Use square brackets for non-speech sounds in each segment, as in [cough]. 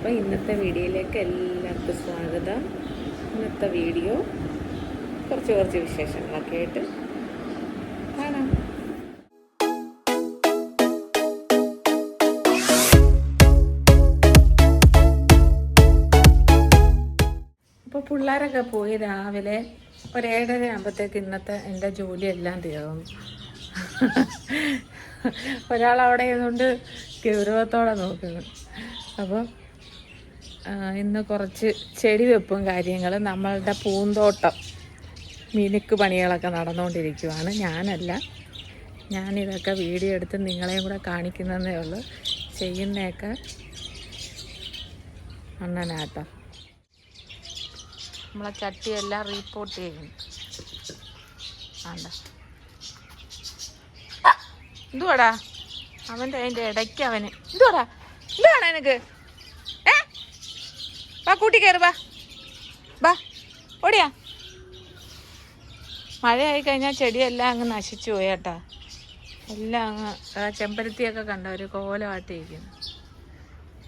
അപ്പോൾ ഇന്നത്തെ വീഡിയോയിലേക്ക് എല്ലാവർക്കും സ്വാഗതം. ഇന്നത്തെ വീഡിയോ കുറച്ച് കുറച്ച് വിശേഷങ്ങളൊക്കെ ആയിട്ട് കാണാം. അപ്പോൾ പിള്ളേരൊക്കെ പോയി രാവിലെ ഒരു ഏഴര ആകുമ്പോഴത്തേക്ക് ഇന്നത്തെ എന്റെ ജോലിയെല്ലാം തീർന്നു. ഒരാൾ അവിടെ ഇരുന്നുകൊണ്ട് ഗൗരവത്തോടെ നോക്കുന്നു. അപ്പോൾ ഇന്ന് കുറച്ച് ചെടി വെപ്പും കാര്യങ്ങൾ നമ്മളുടെ പൂന്തോട്ടം മിനുക്ക് പണികളൊക്കെ നടന്നുകൊണ്ടിരിക്കുവാണ്. ഞാനല്ല. ഞാനിതൊക്കെ വീഡിയോ എടുത്ത് നിങ്ങളെയും കൂടെ കാണിക്കുന്നതേ ഉള്ളൂ. ചെയ്യുന്നതൊക്കെ അണ്ണനാട്ടം. നമ്മളെ ചട്ടിയെല്ലാം റീപ്പോർട്ട് ചെയ്യും. ആണ്ട? എന്തുവാടാ? അവന്റെ അതിന്റെ ഇടയ്ക്ക് അവന്. എന്തുവാടാ? എന്താണ് എനിക്ക് വാ കൂട്ടി കയറി വാ. വാ ഓടിയാ. മഴയായി കഴിഞ്ഞാൽ ചെടിയെല്ലാം അങ്ങ് നശിച്ചു പോയേട്ടാ എല്ലാം അങ്ങ് ചെമ്പരത്തിയൊക്കെ കണ്ട ഒരു കോലമാട്ടിയിരിക്കുന്നു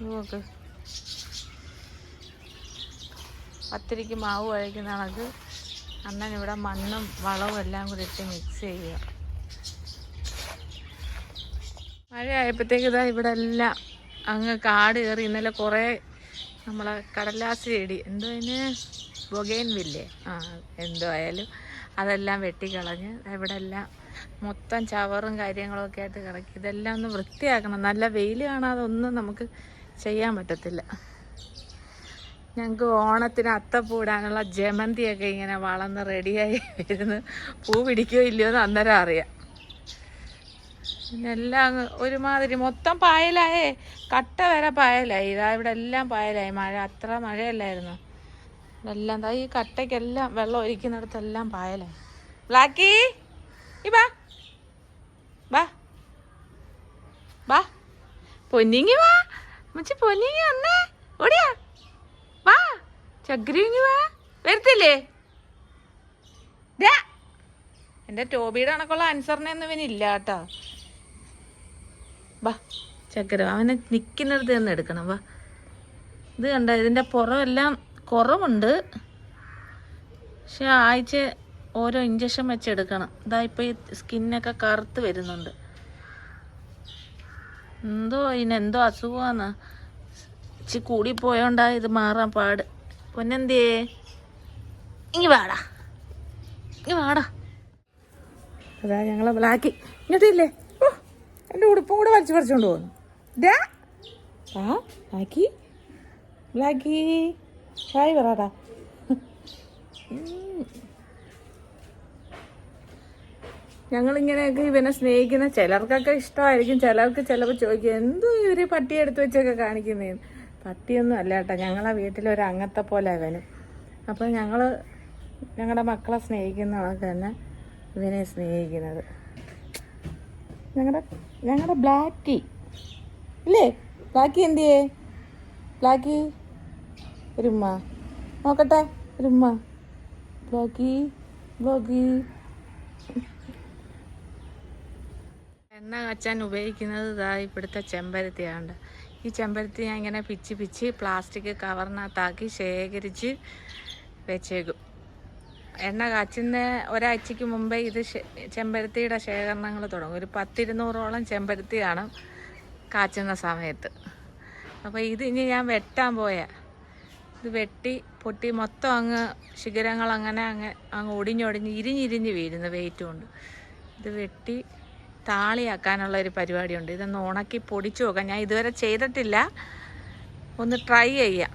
നോക്ക്. പത്തിരിക്ക് മാവ് കഴിക്കുന്ന കണക്ക് അണ്ണൻ ഇവിടെ മണ്ണും വളവും എല്ലാം കൂടി ഇട്ട് മിക്സ് ചെയ്യുക മഴയായപ്പോഴത്തേക്ക് ഇതാ ഇവിടെ എല്ലാം അങ്ങ് കാട് കയറി. ഇന്നലെ കുറേ നമ്മളെ കടലാസ് ചെടി. എന്തോ അതിന്? ബൊഗേൻവില്ലേ? ആ എന്തോ ആയാലും അതെല്ലാം വെട്ടിക്കളഞ്ഞ് ഇവിടെ എല്ലാം മൊത്തം ചവറും കാര്യങ്ങളൊക്കെ ആയിട്ട് കിടക്കി. ഇതെല്ലാം ഒന്ന് വൃത്തിയാക്കണം. നല്ല വെയിൽ കാണാതെ ഒന്നും നമുക്ക് ചെയ്യാൻ പറ്റത്തില്ല. ഞങ്ങൾക്ക് ഓണത്തിന് അത്തപ്പൂടാനുള്ള ജമന്തിയൊക്കെ ഇങ്ങനെ വളർന്ന് റെഡിയായി വരുന്നു. പൂ പിടിക്കുകയോ ഇല്ലയോ എന്ന് അന്നേരം അറിയാം. എല്ലാം ഒരുമാതിരി. മൊത്തം പായലായേ. കട്ട വരെ പായലായി. ഇതാ ഇവിടെ എല്ലാം പായലായി. മഴ അത്ര മഴയല്ലായിരുന്നു. എല്ലാം ദാ ഈ കട്ടയ്ക്കെല്ലാം വെള്ളം ഒഴിക്കുന്നിടത്തെല്ലാം പായലായി. ബ്ലാക്കി ഈ ബാ. ബാ. പൊന്നിങ്ങി വാ. മച്ചി പൊന്നിങ്ങി വന്നേ. ഓടിയാ. വാ. ചഗ്രിങ്ങി വാ. വരത്തില്ലേ? എന്റെ ടോബിയുടെ കണക്കുള്ള ആൻസറിനൊന്നും ഇവനില്ല കേട്ടോ. വാ. ചക്കര അവനെ നിൽക്കുന്നിടത്ത് തന്നെ എടുക്കണം വാ. ഇത് കണ്ട ഇതിന്റെ പുറമെല്ലാം കുറവുണ്ട്. പക്ഷെ ആഴ്ച ഓരോ ഇഞ്ചക്ഷൻ വെച്ചെടുക്കണം ഇതാ ഇപ്പോൾ ഈ സ്കിന്നൊക്കെ കറുത്ത് വരുന്നുണ്ട്. എന്തോ ഇതിനെന്തോ അസുഖമാണ്. ഇച്ചി കൂടിപ്പോയോണ്ടാ ഇത് മാറാൻ പാട്. പൊന്നെന്തിയേ? ഇങ്ങി വാടാ. ഇങ്ങി വാടാ. അതാ ഞങ്ങളെ ബ്ലാക്കി ഇങ്ങോട്ടില്ലേ? എന്റെ ഉടുപ്പും കൂടെ വലിച്ചു പറിച്ചുകൊണ്ട് പോകുന്നു ആ ബ്ലാക്കി ഹായ് പറടാ ഞങ്ങളിങ്ങനെയൊക്കെ ഇവനെ സ്നേഹിക്കുന്ന ചിലർക്കൊക്കെ ഇഷ്ടമായിരിക്കും. ചിലർക്ക് ചിലപ്പോൾ ചോദിക്കും എന്തോ ഇവർ പട്ടി എടുത്തു വെച്ചൊക്കെ കാണിക്കുന്നതെന്ന് പട്ടിയൊന്നും അല്ല കേട്ടോ. ഞങ്ങളെ വീട്ടിലൊരു അംഗത്തെ പോലെ അവനും. അപ്പോൾ ഞങ്ങൾ ഞങ്ങളുടെ മക്കളെ സ്നേഹിക്കുന്ന കണക്ക് തന്നെ ഇവനെ സ്നേഹിക്കുന്നത്. ഞങ്ങളുടെ ഞങ്ങളുടെ ബ്ലാക്കി. ഇല്ലേ? ബ്ലാക്കി എന്തിയേ? ബ്ലാക്കി? ഒരു ഉമ്മ. നോക്കട്ടെ ഒരു ഉമ്മ. ബ്ലോക്കി ബ്ലോക്കി. എണ്ണ കാച്ചാൻ ഉപയോഗിക്കുന്നത് ഇതാ ഇവിടുത്തെ ചെമ്പരത്തിയാണ് ഈ ചെമ്പരത്തി ഞാൻ ഇങ്ങനെ പിച്ച് പിച്ച് പ്ലാസ്റ്റിക് കവറിനകത്താക്കി ശേഖരിച്ച് വെച്ചേക്കും. എണ്ണ കാച്ചുന്ന ഒരാഴ്ചക്ക് മുമ്പേ ഇത് ചെമ്പരത്തിയുടെ ശേഖരണങ്ങൾ തുടങ്ങും. ഒരു പത്തിരുന്നൂറോളം ചെമ്പരത്തി കാണും കാച്ചുന്ന സമയത്ത്. അപ്പോൾ ഇത് ഇനി ഞാൻ വെട്ടാൻ പോയ. ഇത് വെട്ടി പൊട്ടി മൊത്തം അങ്ങ് ശിഖരങ്ങൾ അങ്ങനെ അങ്ങ് അങ്ങ് ഒടിഞ്ഞൊടിഞ്ഞ് ഇരിഞ്ഞിരിഞ്ഞ് വീഴുന്നു വെയിറ്റ് കൊണ്ട്. ഇത് വെട്ടി താളിയാക്കാനുള്ള ഒരു പരിപാടിയുണ്ട്. ഇതൊന്ന് ഉണക്കി പൊടിച്ചു നോക്കാം ഞാൻ ഇതുവരെ ചെയ്തിട്ടില്ല. ഒന്ന് ട്രൈ ചെയ്യാം.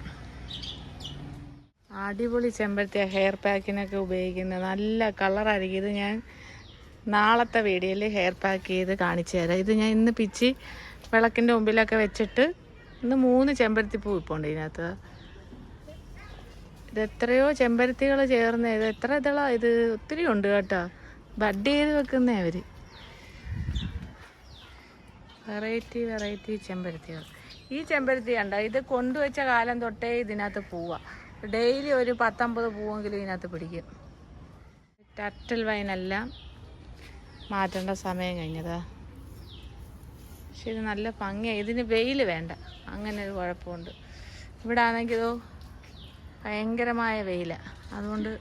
അടിപൊളി ചെമ്പരത്തി ഹെയർ പാക്കിനൊക്കെ ഉപയോഗിക്കുന്ന നല്ല കളറായിരിക്കും ഇത് ഞാൻ നാളത്തെ വീഡിയോയിൽ ഹെയർ പാക്ക് ചെയ്ത് കാണിച്ചു തരാം. ഇത് ഞാൻ ഇന്ന് പിച്ചി വിളക്കിന്റെ മുമ്പിലൊക്കെ വെച്ചിട്ട് ഇന്ന് മൂന്ന് ചെമ്പരത്തി പൂ ഇപ്പോൾ ഉണ്ട് ഇതിനകത്ത്. ഇത് എത്രയോ ചെമ്പരത്തികൾ ചേർന്ന് ഇത് എത്ര ഇതളാ ഇത് ഒത്തിരി ഉണ്ട് കേട്ടോ. ബഡ് ചെയ്ത് വെക്കുന്നേ അവർ വെറൈറ്റി വെറൈറ്റി ചെമ്പരത്തികൾ. ഈ ചെമ്പരത്തി കണ്ട? ഇത് കൊണ്ടുവച്ച കാലം തൊട്ടേ ഇതിനകത്ത് പോവാ. ഡെയിലി ഒരു പത്തമ്പത് പൂവെങ്കിലും ഇതിനകത്ത് പിടിക്കും. ടറ്റൽ വൈനെല്ലാം മാറ്റേണ്ട സമയം കഴിഞ്ഞതാ. പക്ഷെ ഇത് നല്ല ഭംഗിയാണ് ഇതിന് വെയിൽ വേണ്ട. അങ്ങനെ ഒരു കുഴപ്പമുണ്ട്. ഇവിടെ ആണെങ്കിലോ ഭയങ്കരമായ വെയിലാണ് അതുകൊണ്ട്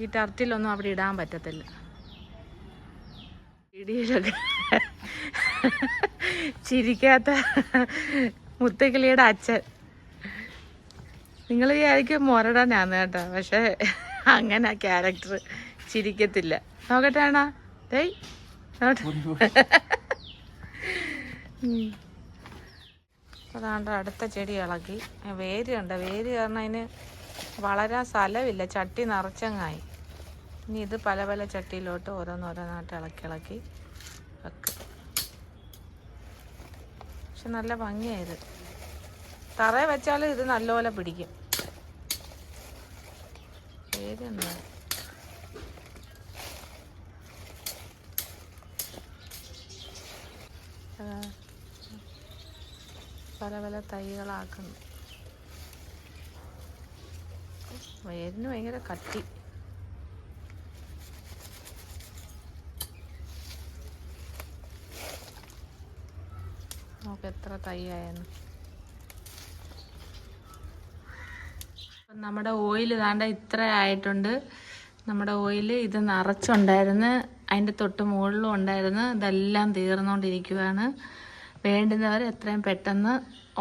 ഈ ടർട്ടിലൊന്നും അവിടെ ഇടാൻ പറ്റത്തില്ല. ഇടിയിലൊക്കെ ചിരിക്കാത്ത മുത്തക്കിളിയുടെ അച്ഛൻ. നിങ്ങൾ വിചാരിക്കും മുരടനാന്ന് കേട്ടോ. പക്ഷെ അങ്ങനെ ക്യാരക്ടർ ചിരിക്കത്തില്ല. നോക്കട്ടെ ആണോ ഡേയ് അതാണ്ട് അടുത്ത ചെടി ഇളക്കി വേര് കണ്ട വേര് കാരണം അതിന് വളരാൻ സ്ഥലമില്ല. ചട്ടി നിറച്ചങ്ങായി. ഇനി ഇത് പല പല ചട്ടിയിലോട്ട് ഓരോന്നോരോന്നായിട്ട് ഇളക്കി ഇളക്കി വെക്കും. പക്ഷെ നല്ല ഭംഗിയായത് തറയെ വെച്ചാൽ ഇത് നല്ലപോലെ പിടിക്കും. പല പല തൈകളാക്കുന്നു. വേരിന് ഭയങ്കര കട്ടി. നോക്ക് എത്ര തൈ ആയെന്ന്. നമ്മുടെ ഓയിൽ ഇതാണ്ട് ഇത്ര ആയിട്ടുണ്ട്. നമ്മുടെ ഓയിൽ ഇത് നിറച്ചുണ്ടായിരുന്നു. അതിന്റെ തൊട്ട് മുകളിലും ഉണ്ടായിരുന്നു. ഇതെല്ലാം തീർന്നുകൊണ്ടിരിക്കുകയാണ് വേണ്ടുന്നവർ എത്രയും പെട്ടെന്ന്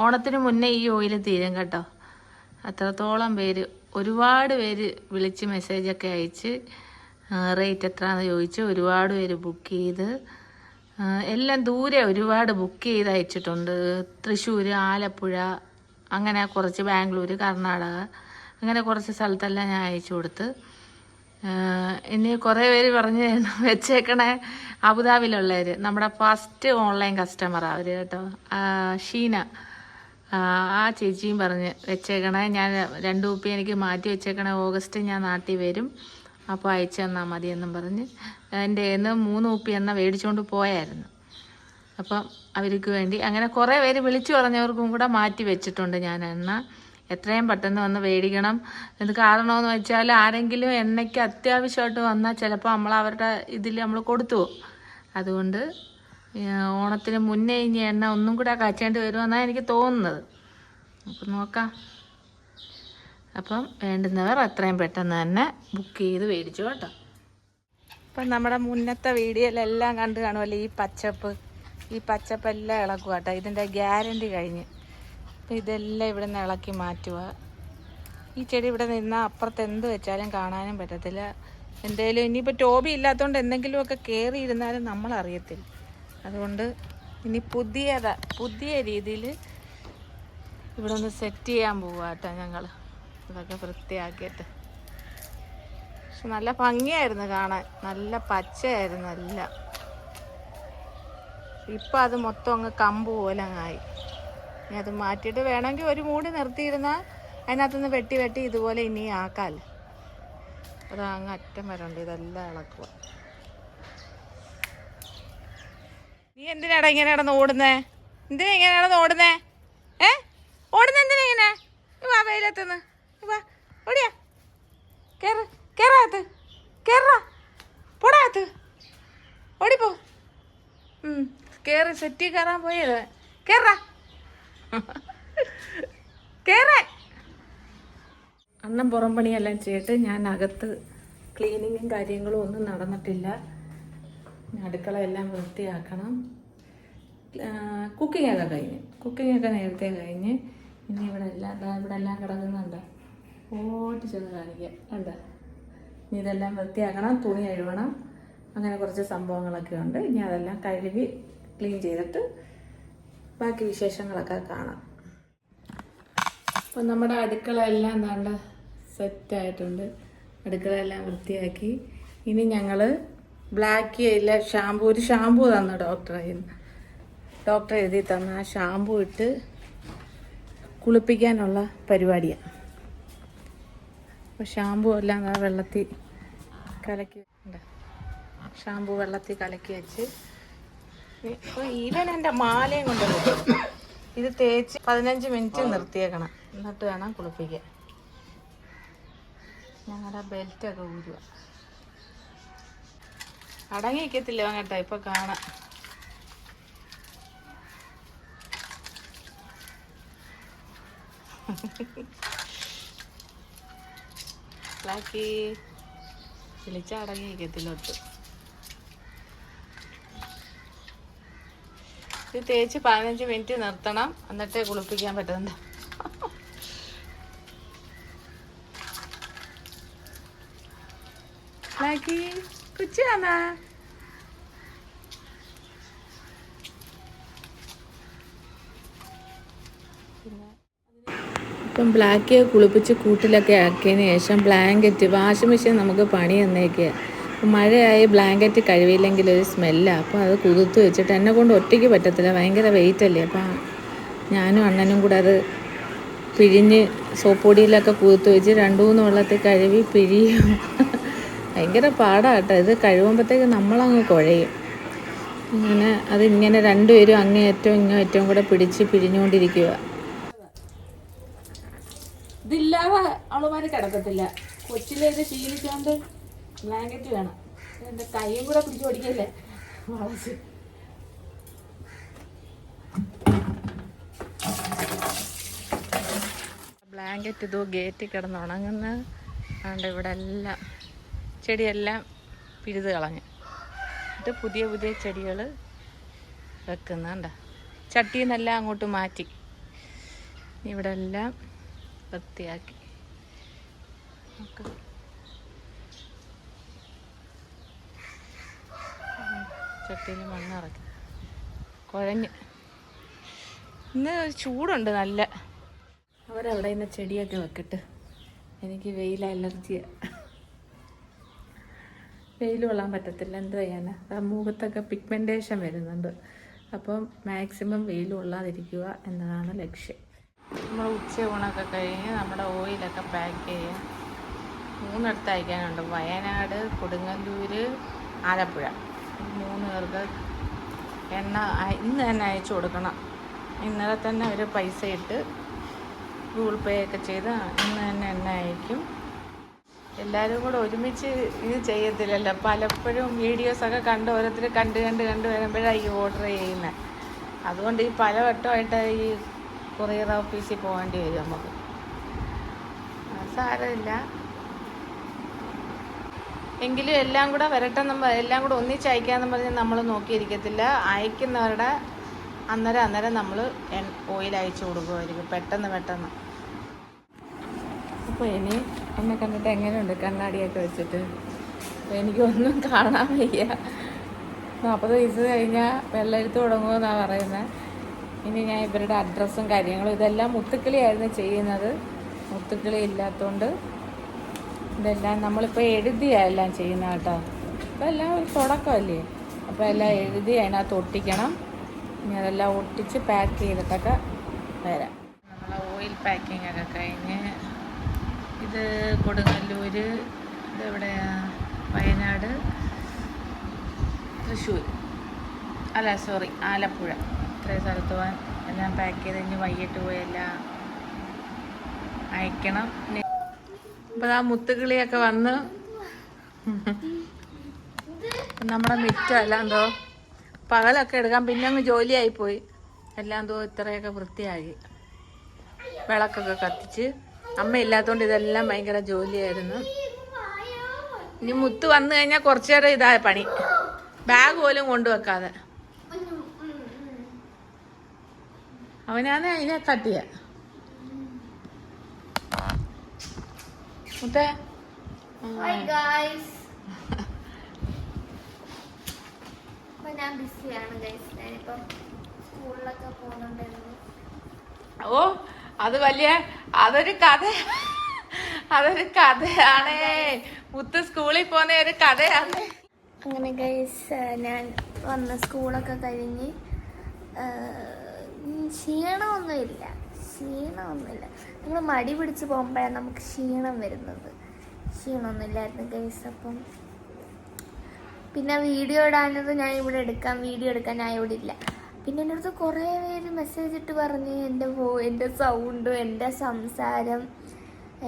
ഓണത്തിന് മുന്നേ ഈ ഓയിൽ തീരും കേട്ടോ. അത്രത്തോളം പേര് ഒരുപാട് പേര് വിളിച്ച് മെസ്സേജൊക്കെ അയച്ച് റേറ്റ് എത്രയാണെന്ന് ചോദിച്ച് ഒരുപാട് പേര് ബുക്ക് ചെയ്ത് എല്ലാം ദൂരെ ഒരുപാട് ബുക്ക് ചെയ്ത് അയച്ചിട്ടുണ്ട്. തൃശ്ശൂർ ആലപ്പുഴ അങ്ങനെ കുറച്ച് ബാംഗ്ലൂർ കർണാടക. അങ്ങനെ കുറച്ച് സ്ഥലത്തെല്ലാം ഞാൻ അയച്ചു കൊടുത്ത്. ഇനി കുറേ പേര് പറഞ്ഞ് വെച്ചേക്കണേ അബുദാബിയിലുള്ളവർ നമ്മുടെ ഫസ്റ്റ് ഓൺലൈൻ കസ്റ്റമറാണ് അവർ കേട്ടോ. ഷീന. ആ, ചേച്ചിയും പറഞ്ഞ് വെച്ചേക്കണേ. ഞാൻ രണ്ട് കുപ്പി എനിക്ക് മാറ്റി വെച്ചേക്കണേ. ഓഗസ്റ്റ് ഞാൻ നാട്ടിൽ വരും. അപ്പോൾ അയച്ചു തന്നാൽ മതിയെന്നും പറഞ്ഞ് എന്റെ ഇന്ന് മൂന്ന് കുപ്പി എന്ന മേടിച്ചുകൊണ്ട് പോയായിരുന്നു. അപ്പം അവർക്ക് വേണ്ടി അങ്ങനെ കുറേ പേര് വിളിച്ചു പറഞ്ഞവർക്കും കൂടെ മാറ്റി വെച്ചിട്ടുണ്ട് ഞാൻ എണ്ണ. എത്രയും പെട്ടെന്ന് വന്ന് മേടിക്കണം. ഇത് കാരണമെന്ന് വെച്ചാൽ ആരെങ്കിലും എണ്ണയ്ക്ക് അത്യാവശ്യമായിട്ട് വന്നാൽ ചിലപ്പോൾ നമ്മൾ അവരുടെ ഇതിൽ നമ്മൾ കൊടുത്തു അതുകൊണ്ട് ഓണത്തിന് മുന്നേ ഇനി എണ്ണ ഒന്നും കൂടെ കാച്ചേണ്ടി വരുമെന്നാണ് എനിക്ക് തോന്നുന്നത്. അപ്പം നോക്കാം. അപ്പം വേണ്ടുന്നവർ അത്രയും പെട്ടെന്ന് തന്നെ ബുക്ക് ചെയ്ത് മേടിച്ചു കേട്ടോ. അപ്പം നമ്മുടെ മുന്നത്തെ വീഡിയോയിലെല്ലാം കണ്ടു കാണുമല്ലോ ഈ പച്ചപ്പ്. ഈ പച്ചപ്പെല്ലാം ഇളക്കുക കേട്ടോ. ഇതിന്റെ ഗ്യാരണ്ടി കഴിഞ്ഞ്. ഇതെല്ലാം ഇവിടെ നിന്ന് ഇളക്കി മാറ്റുക. ഈ ചെടി ഇവിടെ നിന്നാൽ അപ്പുറത്ത് എന്ത് വെച്ചാലും കാണാനും പറ്റത്തില്ല. എന്തേലും ഇനിയിപ്പോൾ ടോബി ഇല്ലാത്തതുകൊണ്ട് എന്തെങ്കിലുമൊക്കെ കയറി ഇരുന്നാലും നമ്മൾ അറിയത്തില്ല അതുകൊണ്ട് ഇനി പുതിയത പുതിയ രീതിയിൽ ഇവിടെ ഒന്ന് സെറ്റ് ചെയ്യാൻ പോവുക കേട്ടോ ഞങ്ങൾ ഇതൊക്കെ വൃത്തിയാക്കിയിട്ട്. പക്ഷെ നല്ല ഭംഗിയായിരുന്നു കാണാൻ. നല്ല പച്ചയായിരുന്നു എല്ലാം. ഇപ്പം അത് മൊത്തം അങ്ങ് കമ്പ് പോലെ അങ്ങായി ഇനി അത് മാറ്റിയിട്ട് വേണമെങ്കിൽ ഒരു മൂടി നിർത്തിയിരുന്നാൽ അതിനകത്തുനിന്ന് വെട്ടി വെട്ടി ഇതുപോലെ ഇനി ആക്കാൽ അത് അങ്ങ് അറ്റം വരണ്ട് ഇതെല്ലാം ഇളക്കുക. നീ എന്തിനാടാ ഇങ്ങനെ കിടന്ന് ഓടുന്നേ? എന്തിനാ ഇങ്ങനെ കിടന്ന് ഓടുന്നേ? ഏ? ഓടുന്ന എന്തിനാ ഇങ്ങനെ? വാ വെയിലത്തുനിന്ന്. വാ. ഓടിയാ. കേറ്. കേറാത്ത് കേറാ പോടാത്ത് ഓടിപ്പോ കേറി. സെറ്റി കയറാൻ പോയത്. കേറാ കേറാൻ അണ്ണം പുറം പണിയെല്ലാം ചെയ്തിട്ട് ഞാൻ അകത്ത് ക്ലീനിങ്ങും കാര്യങ്ങളും ഒന്നും നടന്നിട്ടില്ല. അടുക്കള എല്ലാം വൃത്തിയാക്കണം. കുക്കിംഗ് ഒക്കെ കഴിഞ്ഞ്. കുക്കിംഗ് ഒക്കെ നേരത്തെ കഴിഞ്ഞ് ഇനി ഇവിടെ എല്ലാം ഇവിടെ എല്ലാം കിടക്കുന്നുണ്ട്. ചെന്ന് കാണിക്കാം. ഉണ്ട് ഇനി ഇതെല്ലാം വൃത്തിയാക്കണം തുണി കഴുകണം അങ്ങനെ കുറച്ച് സംഭവങ്ങളൊക്കെ ഉണ്ട്. ഇനി അതെല്ലാം കഴുകി ക്ലീൻ ചെയ്തിട്ട് ബാക്കി വിശേഷങ്ങളൊക്കെ കാണാം. അപ്പം നമ്മുടെ അടുക്കള എല്ലാം നല്ല സെറ്റായിട്ടുണ്ട് അടുക്കള എല്ലാം വൃത്തിയാക്കി. ഇനി ഞങ്ങൾ ബ്ലാക്ക് ഇല്ല ഷാമ്പൂ ഒരു ഷാമ്പു തന്നു ഡോക്ടറെ ഡോക്ടർ എഴുതി തന്ന. ആ ഷാമ്പു ഇട്ട് കുളിപ്പിക്കാനുള്ള പരിപാടിയാണ് അപ്പോൾ ഷാമ്പു എല്ലാം വെള്ളത്തിൽ കലക്കി ഷാമ്പു വെള്ളത്തിൽ കലക്കി വെച്ച് ഇപ്പോൾ എന്റെ മാലയും കൊണ്ട് ഇത് തേച്ച് പതിനഞ്ച് മിനിറ്റ് നിർത്തിയേക്കണം. എന്നിട്ട് വേണം കുളിപ്പിക്കാൻ. ഞങ്ങളുടെ ബെൽറ്റൊക്കെ ഊരുക അടങ്ങി നിൽക്കത്തില്ല കേട്ടോ ഇപ്പൊ കാണാം. [laughs] ബ്ലാക്കി വിളിച്ചടങ്ങിയിരിക്കത്തില്ലൊട്ട് ഇത് തേച്ച് പതിനഞ്ച് മിനിറ്റ് നിർത്തണം. എന്നിട്ടേ കുളിപ്പിക്കാൻ പറ്റുന്നുണ്ട്. ഇപ്പം ബ്ലാക്ക് കുളിപ്പിച്ച് കൂട്ടിലൊക്കെ ആക്കിയതിന് ശേഷം ബ്ലാങ്കറ്റ് വാഷിംഗ് മെഷീൻ നമുക്ക് പണി തന്നേക്കുക മഴയായി ബ്ലാങ്കറ്റ് കഴിവില്ലെങ്കിൽ ഒരു സ്മെല്ലാണ് അപ്പോൾ അത് കുതിർത്ത് വെച്ചിട്ട് എന്നെ കൊണ്ട് ഒറ്റയ്ക്ക് പറ്റത്തില്ല. ഭയങ്കര വെയിറ്റ് അല്ലേ? അപ്പോൾ ഞാനും അണ്ണനും കൂടെ അത് പിഴിഞ്ഞ് സോപ്പ് പൊടിയിലൊക്കെ കുതിർത്ത് വെച്ച് രണ്ട് മൂന്ന് വെള്ളത്തിൽ കഴുകി പിഴിയും. ഭയങ്കര പാടാട്ടോ ഇത് കഴുകുമ്പോഴത്തേക്ക് നമ്മളങ്ങ് കുഴയും. ഇങ്ങനെ അതിങ്ങനെ രണ്ടുപേരും അങ്ങേയറ്റവും ഇങ്ങേയറ്റവും കൂടെ പിടിച്ച് പിഴിഞ്ഞുകൊണ്ടിരിക്കുക ഇതില്ലാതെ അവളുമാര് കിടക്കത്തില്ല. കൊച്ചിലേത് ശീലിച്ചോണ്ട് ബ്ലാങ്കറ്റ് വേണം. എന്റെ കൈയും കൂടെ പിടിച്ച് ഓടിക്കല്ലേ? വളച്ച് ബ്ലാങ്കറ്റ് ഇതോ ഗേറ്റിൽ കിടന്ന് ഉണങ്ങുന്ന. അതുകൊണ്ട് ഇവിടെ എല്ലാം ചെടിയെല്ലാം പിഴുത് കളഞ്ഞ്. ഇത് പുതിയ പുതിയ ചെടികൾ വെക്കുന്നുണ്ട ചട്ടിയിൽ നിന്നെല്ലാം അങ്ങോട്ട് മാറ്റി. ഇവിടെ എല്ലാം വൃത്തിയാക്കി. ചട്ടിയിൽ മണ്ണിറക്കി കുഴഞ്ഞ്. ഇന്ന് ചൂടുണ്ട് നല്ല. അവരവിടെ ഇന്ന് ചെടിയൊക്കെ വെക്കട്ട്. എനിക്ക് വെയിൽ അലർജിയാണ് വെയിൽ കൊള്ളാൻ പറ്റത്തില്ല. എന്ത് ചെയ്യാനാ? മുഖത്തൊക്കെ പിഗ്മെന്റേഷൻ വരുന്നുണ്ട്. അപ്പം മാക്സിമം വെയിൽ കൊള്ളാതിരിക്കുക എന്നതാണ് ലക്ഷ്യം. നമ്മൾ ഉച്ച ഊണൊക്കെ കഴിഞ്ഞ് നമ്മുടെ ഓയിലൊക്കെ പാക്ക് ചെയ്യാം. മൂന്നിടത്ത് അയക്കാനുണ്ട് വയനാട് കൊടുങ്ങല്ലൂർ ആലപ്പുഴ. മൂന്ന് പേർക്ക് എണ്ണ ഇന്ന് തന്നെ അയച്ചു കൊടുക്കണം. ഇന്നലെ തന്നെ അവർ പൈസ ഇട്ട് ഗൂഗിൾ പേ ഒക്കെ ചെയ്ത് ഇന്ന് തന്നെ എണ്ണ അയക്കും. എല്ലാവരും കൂടെ ഒരുമിച്ച് ഇത് ചെയ്യത്തില്ലല്ലോ. പലപ്പോഴും വീഡിയോസൊക്കെ കണ്ട് ഓരോരുത്തർ കണ്ട് കണ്ട് കണ്ട് വരുമ്പോഴാണ് ഈ ഓർഡർ ചെയ്യുന്നത് അതുകൊണ്ട് ഈ പല വട്ടമായിട്ട് ഈ കൊറിയർ ഓഫീസിൽ പോകേണ്ടി വരും നമുക്ക്. സാരമില്ല. എങ്കിലും എല്ലാം കൂടെ വരട്ടെ നമ്മൾ എല്ലാം കൂടെ ഒന്നിച്ച് അയക്കാമെന്ന് പറഞ്ഞ് നമ്മൾ നോക്കിയിരിക്കത്തില്ല. അയക്കുന്നവരുടെ അന്നേരം അന്നേരം നമ്മൾ ഓയിൽ അയച്ചു കൊടുക്കുമായിരിക്കും പെട്ടെന്ന് പെട്ടെന്ന്. അപ്പോൾ ഇനി എന്നെ കണ്ടിട്ട് എങ്ങനെയുണ്ട് കണ്ണാടിയൊക്കെ വെച്ചിട്ട്? എനിക്കൊന്നും കാണാൻ വയ്യ. നാൽപ്പത് വയസ്സ് കഴിഞ്ഞാൽ വെള്ളെഴുത്ത് തുടങ്ങുമെന്നാണ് പറയുന്നത് ഇനി ഞാൻ ഇവരുടെ അഡ്രസ്സും കാര്യങ്ങളും ഇതെല്ലാം മുത്തുക്കിളിയായിരുന്നു ചെയ്യുന്നത്. മുത്തുക്കിളി ഇല്ലാത്തതുകൊണ്ട് ഇതെല്ലാം നമ്മളിപ്പോൾ എഴുതിയാണ് എല്ലാം ചെയ്യുന്ന കേട്ടോ. അപ്പോൾ എല്ലാം ഒരു തുടക്കമല്ലേ? അപ്പോൾ എല്ലാം എഴുതി അതിനകത്ത് ഒട്ടിക്കണം. ഇനി അതെല്ലാം ഒട്ടിച്ച് പാക്ക് ചെയ്തിട്ടൊക്കെ വരാം. നമ്മൾ ഓയിൽ പാക്കിംഗ് ഒക്കെ കഴിഞ്ഞ് ഇത് കൊടുങ്ങല്ലൂർ ഇതെവിടെയാ വയനാട് തൃശ്ശൂർ. അല്ല സോറി ആലപ്പുഴ. ഇത്രയും സ്ഥലത്ത് പോകാൻ എല്ലാം പാക്ക് ചെയ്ത് കഴിഞ്ഞ് വൈകിട്ട് പോയി എല്ലാം അയക്കണം. അപ്പോൾ ആ മുത്തുകിളിയൊക്കെ വന്ന് നമ്മുടെ മിറ്റം എല്ലാം എന്തോ പകലൊക്കെ എടുക്കാൻ പിന്നെ അങ്ങ് ജോലിയായി പോയി. എല്ലാം ഇത്രയൊക്കെ വൃത്തിയായി. വിളക്കൊക്കെ കത്തിച്ച്. അമ്മ ഇല്ലാത്തതുകൊണ്ട് ഇതെല്ലാം ഭയങ്കര ജോലിയായിരുന്നു. ഇനി മുത്ത് വന്നു കഴിഞ്ഞാൽ കുറച്ചു നേരം ഇതായ പണി. ബാഗ് പോലും കൊണ്ടുവെക്കാതെ. അവനാണ് അതിനെ തട്ടിയ. മുത്തേ Hi guys. [laughs] അപ്പൊ ഞാൻ ബിസിയാണ് ഗൈസ് ഞാനിപ്പം സ്കൂളിലൊക്കെ പോകുന്നുണ്ടായിരുന്നു ഓ അത് വലിയ അതൊരു കഥ അതൊരു കഥയാണേ. മുത്ത് സ്കൂളിൽ പോകുന്ന ഒരു കഥയാണ്. അങ്ങനെ ഗൈസ് ഞാൻ വന്ന സ്കൂളൊക്കെ കഴിഞ്ഞ് ക്ഷീണമൊന്നുമില്ല. ക്ഷീണമൊന്നുമില്ല. നമ്മൾ മടി പിടിച്ച് പോകുമ്പോഴാണ് നമുക്ക് ക്ഷീണം വരുന്നത്. ക്ഷീണമൊന്നുമില്ലായിരുന്നു ഗൈസ് അപ്പം പിന്നെ വീഡിയോ ഇടാനത് ഞാൻ ഇവിടെ എടുക്കാം വീഡിയോ എടുക്കാൻ ഞാൻ ഇവിടെ ഇല്ല. പിന്നെ എന്റെ അടുത്ത് കുറേ പേര് മെസ്സേജ് ഇട്ട് പറഞ്ഞ് എന്റെ എന്റെ സൗണ്ട് എന്റെ സംസാരം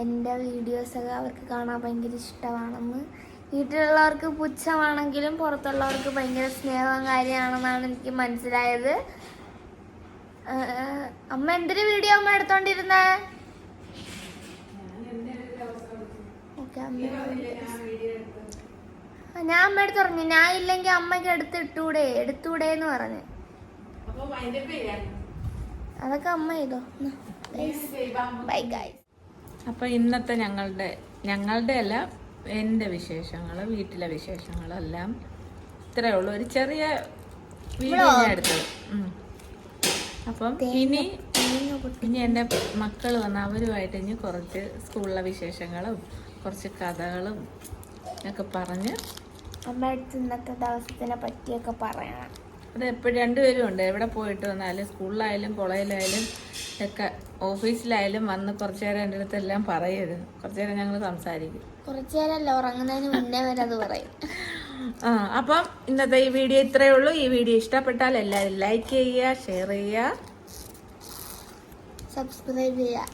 എന്റെ വീഡിയോസൊക്കെ അവർക്ക് കാണാൻ ഭയങ്കര ഇഷ്ടമാണെന്ന്. വീട്ടിലുള്ളവർക്ക് പുച്ഛമാണെങ്കിലും പുറത്തുള്ളവർക്ക് ഭയങ്കര സ്നേഹം കാര്യമാണെന്നാണ് എനിക്ക് മനസ്സിലായത്. അമ്മ എന്തൊരു വീഡിയോ അമ്മ എടുത്തോണ്ടിരുന്നേ? ഞാൻ അമ്മയടുത്ത് പറഞ്ഞു ഞാൻ ഇല്ലെങ്കിൽ അമ്മയ്ക്ക് എടുത്ത് ഇട്ടൂടെ എടുത്തൂടെ എന്ന് പറഞ്ഞു. അതൊക്കെ അമ്മ ചെയ്തോ? ബൈ ഗൈസ് അപ്പൊ ഇന്നത്തെ ഞങ്ങളുടെ ഞങ്ങളുടെ അല്ല എന്റെ വിശേഷങ്ങൾ വീട്ടിലെ വിശേഷങ്ങളെല്ലാം ഇത്രയേ ഉള്ളൂ. ഒരു ചെറിയ വീഡിയോ ഞാൻ എടുത്തത്. അപ്പം ഇനി ഇനി എന്റെ മക്കൾ വന്ന അവരുമായിട്ട് ഇനി കുറച്ച് സ്കൂളിലെ വിശേഷങ്ങളും കുറച്ച് കഥകളും ഒക്കെ പറഞ്ഞ് അമ്മയടുത്ത് ഇന്നത്തെ ദിവസത്തിനെ പറ്റിയൊക്കെ പറയണം. അത് എപ്പോഴും രണ്ടുപേരും ഉണ്ട്. എവിടെ പോയിട്ട് വന്നാലും സ്കൂളിലായാലും കോളേജിലായാലും ഒക്കെ ഓഫീസിലായാലും വന്ന് കുറച്ചു നേരം എന്റെ അടുത്ത് എല്ലാം പറയരുത്. കുറച്ചു നേരം ഞങ്ങൾ സംസാരിക്കും. കുറച്ചു നേരമല്ല ഉറങ്ങുന്നതിന് മുന്നേ വരെ അത് പറയും. ആ അപ്പം ഇന്നത്തെ ഈ വീഡിയോ ഇത്രയേ ഉള്ളൂ. ഈ വീഡിയോ ഇഷ്ടപ്പെട്ടാൽ എല്ലാവരും ലൈക്ക് ചെയ്യുക ഷെയർ ചെയ്യുക. സബ്സ്ക്രൈബ് ചെയ്യാം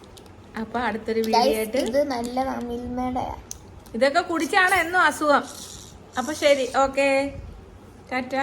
അപ്പം അടുത്തൊരു വീഡിയോ ആയിട്ട് ഇത് നല്ല മിൽമയുടെ ഇതൊക്കെ കുടിച്ചാണ് എന്നും അസുഖം. അപ്പൊ ശരി ഓക്കേ ടാറ്റ